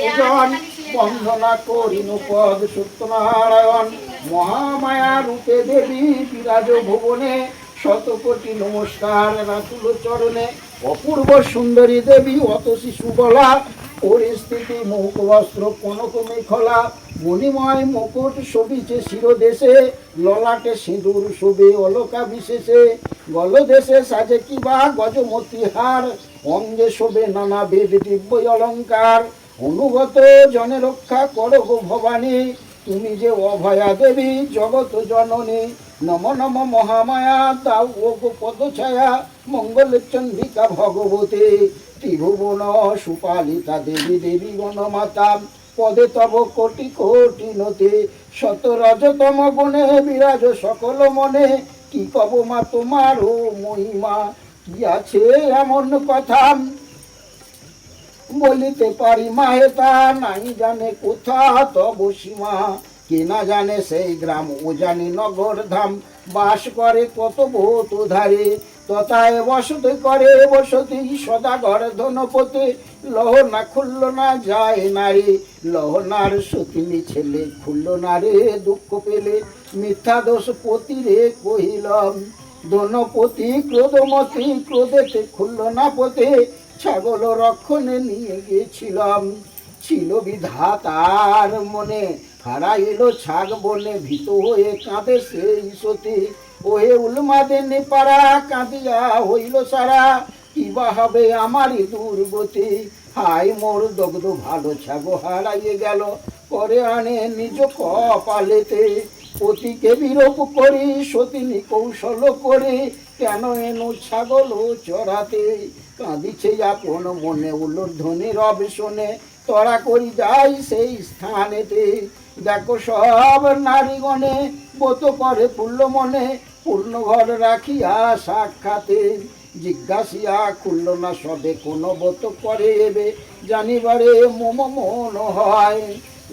পূজন বন্দনা করিনু পদ সত্যনারায়ণ। মহামায়া রূপে দেবী বিরাজ ভুবনে শত কোটি নমস্কার রাতুল চরণে। অপূর্ব সুন্দরী দেবী, অত শিশু বলা, পরিস্থিতি, মুখ বস্ত্র, কনক মেখলা, মণিময় মুকুট শোভিছে শিরদেশে, ললাটে সিঁদুর শোভে অলকা বিশেষে। গলদেশে সাজে কিবা গজমতি হার, অঙ্গে শোভে নানা বেদ দিব্য অলঙ্কার। অনুগত জনে রক্ষা করো গো ভবানী। তুমি যে অভয়া দেবী জগত জননী, নম নম মহামায়া, তাও ও গো পদছায়া, মঙ্গল চন্দ্রিকা ভগবতী। ত্রিভুবন সুপালিতা দেবী দেবী গণমাতা, পদে তব কোটি কোটি নতে। শত রজতম গুণে বিরাজ সকল মনে। কি কব মা তোমার ও মহিমা? কি আছে এমন কথা? বলিতে পারি, মাহে তা নাই জানে কোথা তব সীমা। কে না জানে সেই গ্রাম ও জানি নগর ধাম। বাস করে কত ভূত ধারে তথায় বসতি করে বসতি, সদাগর ধনপতি। লহ না খুলল না যায় নারী লহনার সতিনী ছেলে খুলল না রে দুঃখ পেলে। মিথ্যা দোষ পতি রে কহিলাম, ধনপতি ক্রোধমতি, ক্রোধেতে খুলল না পথে। ছাগল রক্ষণে নিয়ে গিয়েছিলাম। ছিল বিধাতার মনে হারাইল ছাগ বনে, ভীত হয়ে কাঁদে সেই সতী। ওহে উলমাদে নেপাড়া, কাঁদিয়া হইল সারা। কিবা হবে আমারই দুর্গতি। হাই মোর দগ্ধ ভালো ছাগো হারাইয়ে গেল, পরে আনে নিজ কপালেতে। পতিকে বিরূপ করি, সতিনী কৌশল করে, কেন এনু ছাগল চড়াতে? কাঁদিছে আপন মনে, উলোর ধ্বনি রব শোনে। তরা করি যাই সেই স্থানেতে। দেখো সব নারীগণে বোত করে পূর্ণ মনে, পূর্ণ ঘর রাখিয়া সাক্ষাতে। জিজ্ঞাসিয়া, খুলল না সবে কোনো বোত করে এবে? জানিবারে মম মন হয়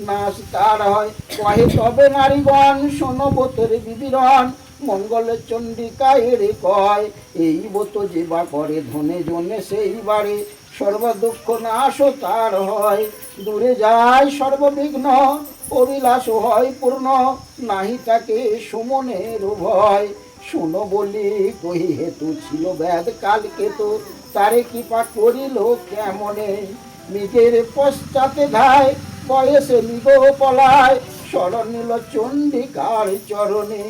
নাচ তার হয়। কহে তবে নারীগণ, শোনো বোতের বিবিরণ। মঙ্গল চণ্ডিকা এরে কয়, এই বোত যে বা করে ধনে জনে সেইবারে সর্ব দুঃখ নাশ তার হয়। দূরে যায় সর্ববিঘ্ন, অভিলাষ হয় পূর্ণ। নাহি তাকে সুমনের ভয়। শুনো বলি, কহি হেতু ছিল ব্যাদ কালকে তো তারে কৃপা করিল কেমনে? নিজের পশ্চাতে ধায়, বয়সে নিগ পলায়। শরণ নিল চণ্ডিকার চরণে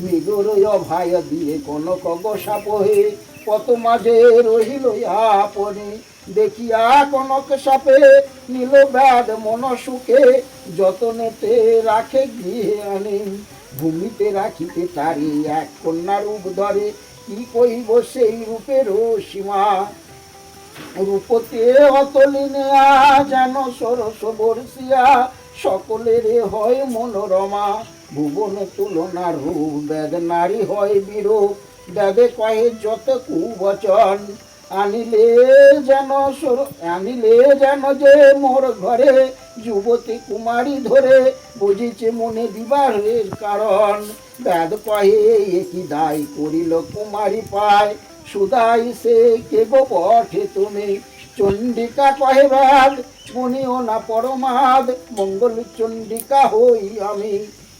মৃগর অভয় দিয়ে কোন কগসা বহে কত মাঝে রহিল আপনে। দেখিয়া কনক সাপে নীল ব্যাদ মন সুখে, যতনেতে রাখে গৃহে আনে। ভূমিতে রাখিতে তারি এক কন্যা রূপ ধরে, কি কইব সেই রূপের সীমা? রূপতে অতলিনে যেন সরস বর্ষিয়া, সকলের হয় মনোরমা। ভুবন তুলনা রূপ, বেদ নারী হয় বিরূপ। বেদে কহে যত কুবচন, আনিলে যেন আনিলে যেন যে মোর ঘরে যুবতী কুমারী ধরে, বুঝিছে মনে বিবাহের কারণ। বেদ কহে একই দায় করিল কুমারী পায়? সুদাই সে কে গো পঠে তুমি? চণ্ডিকা কহে বেদ শুনিও না পরমাদ, মঙ্গল চণ্ডিকা হই আমি।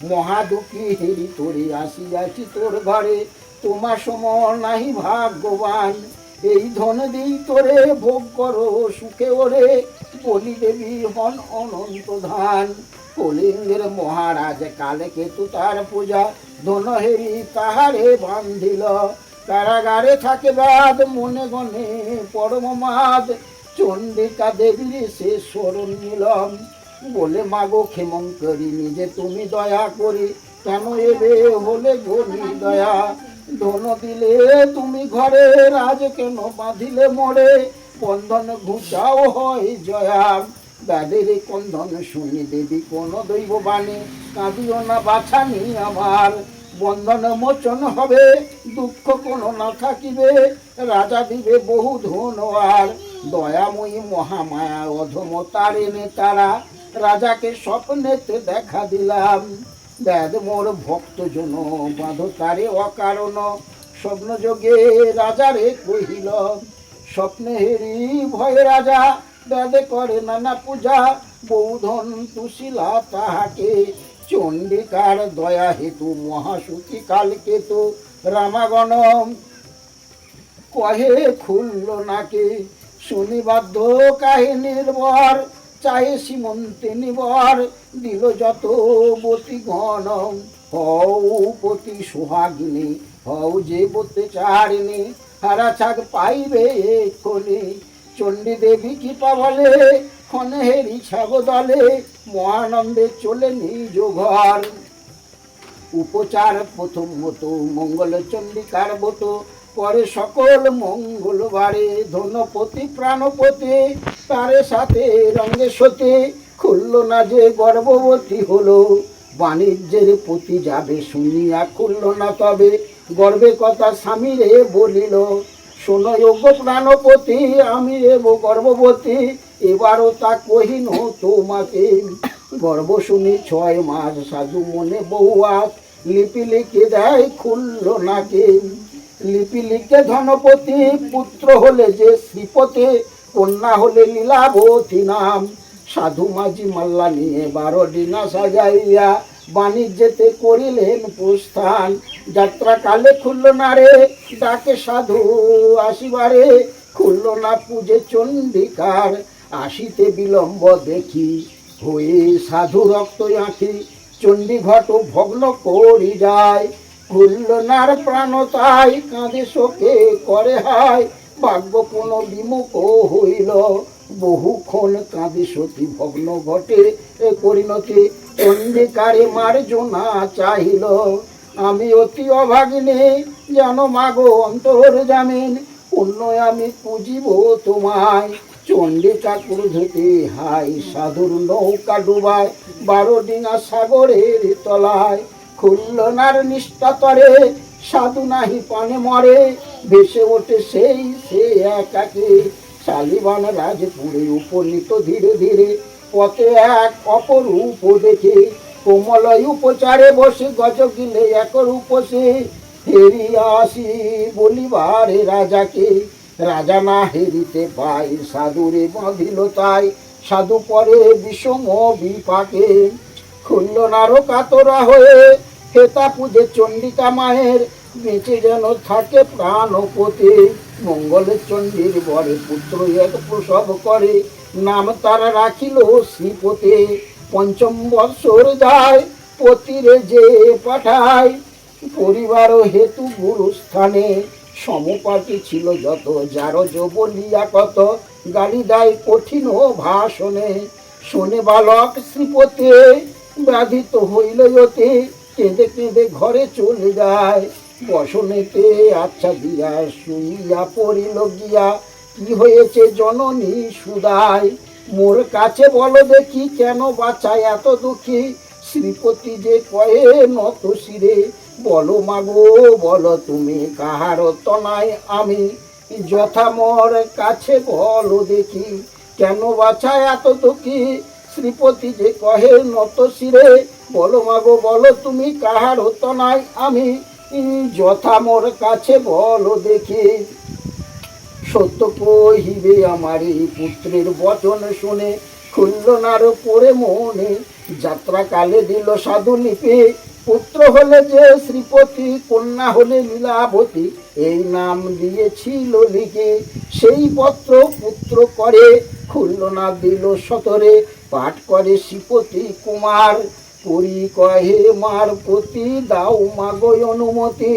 মহাদুখী হেরি তোরে আসিয়াছি তোর ঘরে, তোমার সম নাহি ভাগ্যবান। এই ধন দিই তোরে, ভোগ করো সুখে ওরে, বলি দেবী হন অনন্ত ধান। কলিঙ্গের মহারাজ কালে কেতু তার পূজা, ধন হেরি তাহারে বান্ধিল। কারাগারে থাকে বাদ, মনে গনে পরম মাদ। চণ্ডিকা দেবীর সে স্মরণ নিলাম। বলে, মাগো ক্ষেমঙ্করী নিজে, তুমি দয়া করি। কেন এবে হলে গনি দয়া? ধন দিলে তুমি ঘরে, রাজ কেন বাঁধিলে মরে? বন্ধন ঘুচাও হয় জয়া। ব্যাদের কন্ধন শুনি দেবী, কোন দৈব বাণী। কাঁদিও না বাছানি আমার। বন্ধন মোচন হবে, দুঃখ কোনো না থাকিবে। রাজা দিবে বহু ধন আর। দয়াময়ী মহামায়া, অধম তারেনে তারা। রাজাকে স্বপ্নেতে দেখা দিলাম। ব্যাদ মোর ভক্ত জন বাঁধ তারে অকারণ স্বপ্ন যোগে রাজারে কহিল স্বপ্নে হেরি ভয় রাজা বেদে করে নানা পূজা, বৌধন তুশিলা তাহাকে, চণ্ডিকার দয়া হেতু মহাসুখী কালকে তো রামাগণ কহে খুলল নাকি শুনিবাধ্য কাহিনীর বর চাহে সীমন্তে নিবার, দিল যত বতি গণ হও পতি সোহাগিনী, হও যে বতে চারিণী, হারা ছাগ পাইবে এক্ষণে। চণ্ডী দেবী কৃপা বলে, ক্ষণে হেরি ছাগ দলে, মহানন্দে চলে নিজ ঘর। উপচার প্রথম মতো মঙ্গল চন্ডিকার মতো পরে সকল মঙ্গলবারে ধনপতি, প্রাণপতি তারে সাথে রঙে সতে খুলল না যে গর্ভবতী হলো। বাণিজ্যের প্রতি যাবে শুনিয়া খুলল না তবে গর্বে কথা স্বামীরে বলিল, শোনো যোগ্য প্রাণপতি, আমি এব গর্ভবতী, এবারও তা কহিন তোমাকে। গর্ব শুনি ছয় মাস সাধু মনে বহু আস লিপি লিখে দেয়, খুলল নাকে লিপি লিখে ধনপতি পুত্র হলে যে শ্রীপতি কন্যা হলে লীলাবতী নাম। সাধু মাঝি মাল্লা নিয়ে বারো ডিনা সাজাইয়া বাণিজ্যেতে করিলেন প্রস্থান। যাত্রা কালে খুলল না রে, ডাকে সাধু আসিবারে। খুলল না পুজে চণ্ডিকার, আসিতে বিলম্ব দেখি হয়ে সাধু রক্ত আঁখি। চণ্ডী ঘট ভগ্ন করি যায়, খুলল নার প্রাণ তাই, কাঁদে শোকে করে হায়। ভাগ্য কোন বিমুখ হইল। বহুক্ষণ কাঁদে সতী ভগ্ন ঘটে। পরিণতি অন্ধকারে মার জোনা চাহিল। আমি অতি অভাগিনী যেন মাগো অন্তর জামিন। অন্য আমি পুজিব তোমায়। চণ্ডী ঠাকুর ধুতে হাই, সাধুর নৌকা ডুবায়, বারো ডিঙা সাগরের তলায়। খুল্লনার নিষ্ঠা তরে, সাধু নাহি পানে মরে। ভেসে ওঠে সেই, সে একাকে। শালিবান রাজপুরে উপনীত ধীরে ধীরে, পথে এক অপরূপ দেখে কোমলয় উপচারে বসে গজ গিলে এক রূপসে হেরিয়া আসি বলিবারে রাজাকে। রাজা না হেরিতে পাই, সাধুরে বাঁধিল তাই, সাধু পরে বিষম বিপাকে। খুল্লনারও কাতরা হয়ে হেতা পুজে চণ্ডিকা মায়ের বেঁচে যেন থাকে প্রাণপতি। মঙ্গলের চণ্ডীর বরে পুত্র এক প্রসব করে, নাম তারা রাখিল শ্রীপতি। পঞ্চম বৎসর যায়, পতিরে যে পাঠায়। পরিবার হেতু গুরু স্থানে সমপাটি ছিল যত, যার বলিয়া কত। গালি দেয় কঠিন ভাষণে, শোনে বালক শ্রীপতি। ব্যাধিত হইল যতে কেঁদে কেঁদে ঘরে চলে যায়। বসনেতে আচ্ছা দিয়া শুইয়া পড়িল গিয়া, কি হয়েছে জননী সুদায় মোর কাছে বলো দেখি কেন বাঁচায় এত দুঃখী? শ্রীপতি যে কয়ে নত শিরে, বলো মাগো, বলো তুমি কাহার তনায় আমি? যথা মোর কাছে বলো দেখি, কেন বাছায় এত দুঃখী? শ্রীপতি যে কহে নত শিরে, বলো মাগো, বলো তুমি কাহার তনায় আমি? যথা মোর কাছে বলো দেখি। সত্য কহিবে আমার এই পুত্রের বচন শুনে খুল্লনার পরে মনে যাত্রা কালে দিল সাধু লিপি পুত্র হলে যে শ্রীপতি, কন্যা হলে লীলাবতী এই নাম দিয়েছিল লিখে। সেই পত্র পুত্র করে খুল্লনা দিল সতরে, পাঠ করে শ্রীপতি কুমার। পুরী কহে, মার প্রতি দাও মাগো অনুমতি।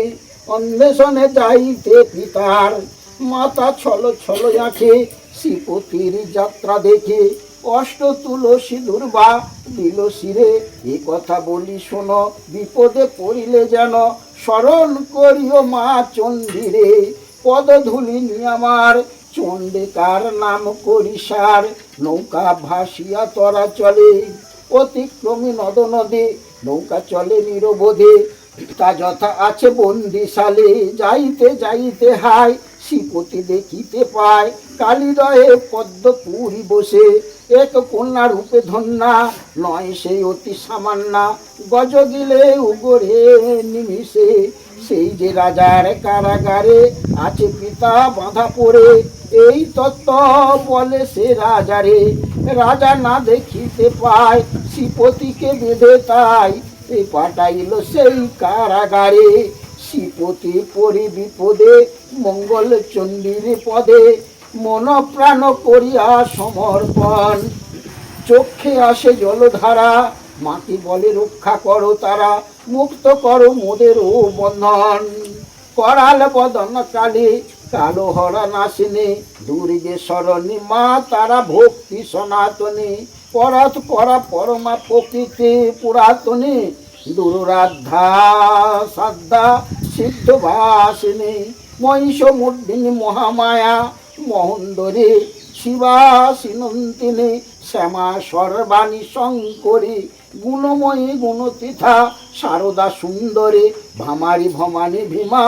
অন্বেষণে যাইতে পিতার। মাতা ছল ছল আঁখে, শ্রীপতির যাত্রা দেখে। অষ্ট তুলসী দুর্বা দিল শিরে। এ কথা বলি শোনো, বিপদে পড়িলে যেন স্মরণ করিও মা চন্দিরে পদধূলি আমার চণ্ডিকার নাম করিসার। নৌকা ভাসিয়া তরা চলে। অতিক্রমী নদ নদী নৌকা চলে নিরবধে। তা যথা আছে বন্দিশালে যাইতে যাইতে হায়, শ্রীপতি দেখিতে পায় কালিদয়ে পদ্মপুরী বসে, এক কন্যা রূপে ধন্যা, নয় সেই অতি সামান্না গজ দিলে উগরে নিমিষে, সেই যে রাজার কারাগারে আছে পিতা বাঁধা পড়ে, এই তত্ত্ব বলে সে রাজারে, রাজা না দেখিতে পায়, শ্রীপতিকে বেঁধে তাই এ পাঠাইল সেই কারাগারে। শ্রীপতি পরি বিপদে, মঙ্গল চণ্ডীর পদে মন প্রাণ করিয়া সমর্পণ। চোখে আসে জলধারা, মাটি বলে রক্ষা করো তারা, মুক্ত করো মোদের ও বন্ধন। করাল বদন কালী কালো হরা নাসিনী দুর্গে সরণী মা তারা ভক্তি সনাতনী। পরত করা পরমা প্রকৃতি পুরাতনী দুরাধ্যা সাদ্ধা সিদ্ধ ভাসিনী মহিষ মূর্ধিনী মহামায়া মহন্দরী শিবা সিনন্তিনী শ্যামা সর্বাণী শঙ্করী গুণময়ী গুণতীথা শারদা সুন্দরী ভামারি ভমানী ভীমা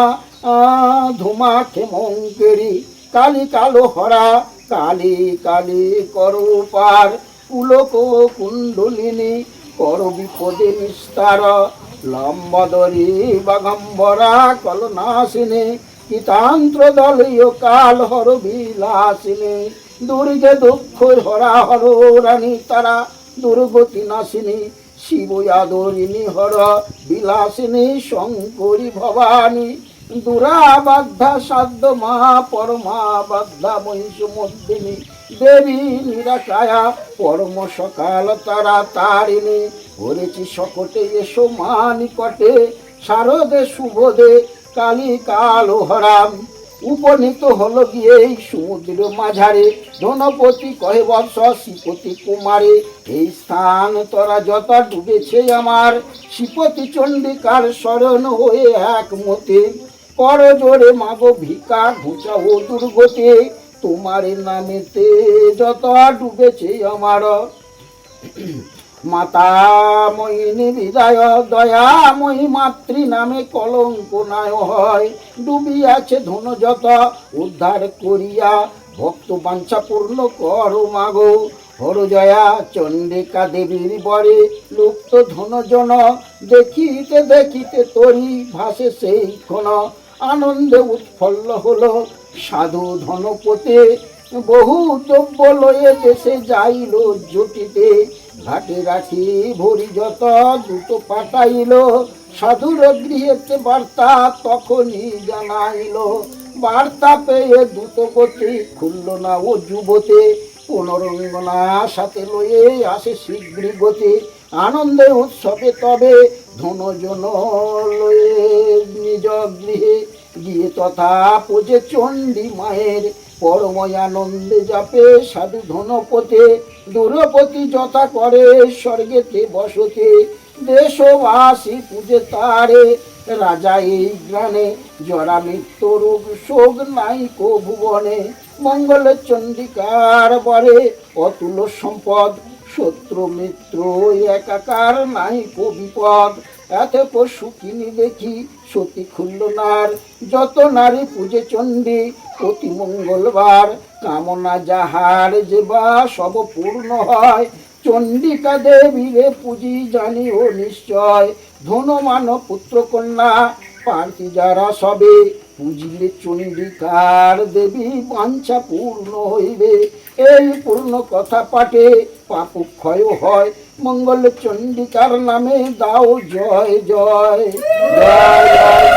ধুমা ক্ষেমঙ্কেরি কালী কালো হরা কালী কালী করো পার পুলক কুণ্ডলিনী কর বিপদে নিস্তার, লম্বদরী বাগম্বরা কলনাশিনী কিতান্ত্র দলীয় কাল হর বিলাসিনী, দুর্গে দুঃখ হরা হর রানী তারা, দুর্গতি নাশিনী শিব যাদরিণী হর বিলাসিনী, শঙ্করী ভবানী দুরাবাধ্যা সাধ্য মা পরমা বাধ্যা মহিষমর্দিনী দেবী নিরাকায়া পরম সকাল তারা তারিণী। করেছি সকটে এসো মা নিকটে, শারদে, শুভদে কালী কালো হরাম। উপনীত হলো গিয়ে এই সমুদ্র মাঝারে। ধনপতি কহে, বৎস শ্রীপতি কুমারে, এই স্থান তোরা যত ডুবেছে আমার। শ্রীপতি চণ্ডিকার শরণ হয়ে এক মতে কর জোরে মাগো ভিকা ঘুচা ও দুর্গতে। তোমার নামেতে যত ডুবেছে আমার। মাতা মহিনী বিদায় দয়াময়ী মাতৃ নামে কলঙ্ক নায় হয়। ডুবিয়াছে ধন যত, উদ্ধার করিয়া ভক্ত বাঞ্ছা পূর্ণ কর মাগো হরজয়া চণ্ডিকা দেবীর বরে লুপ্ত ধনজন, দেখিতে দেখিতে তরি ভাসে সেই ক্ষণ। আনন্দে উৎফল্ল হলো। সাধু ধনপতে বহু দ্রব্য লয়ে দেশে যাইল জুটিতে। ঘাটে রাখি ভরি যত দ্রুত পাঠাইল। সাধুর গৃহেতে বার্তা তখনই জানাইল। বার্তা পেয়ে দ্রুত গতি খুলল না ও যুবতে। পুনরঙ্গনা সাথে লয়ে আসে শীঘ্র গতি। আনন্দে উৎসবে তবে ধনজন লয়ে নিজ গৃহে গিয়ে তথা পোজে চণ্ডী মায়ের পরময়ানন্দে যাপে সাধু ধনপতে দূরপতি যথা করে স্বর্গেতে বসতে। দেশবাসী পূজে তারে, রাজা এই গ্রানে জরা মৃত্যু রোগ শোক নাই কো ভুবনে মঙ্গল চণ্ডিকার বরে অতুল সম্পদ শত্রু মিত্র একাকার নাই কবিপদ এত পশু কিনি দেখি, সতী খুল্লনার। যত নারী পূজে চণ্ডী প্রতি মঙ্গলবার। কামনা যাহার যে বা সব পূর্ণ হয়। চণ্ডিকা দেবীরে পুজি জানি ও নিশ্চয়। ধনমান পুত্র কন্যা পার্থী যারা সবে, পুজিলে চণ্ডিকার দেবী বাঞ্ছা পূর্ণ হইবে। এই পূর্ণ কথা পাঠে পাপ ক্ষয় হয়। মঙ্গল চণ্ডিকার নামে দাও জয় জয়। জয় জয়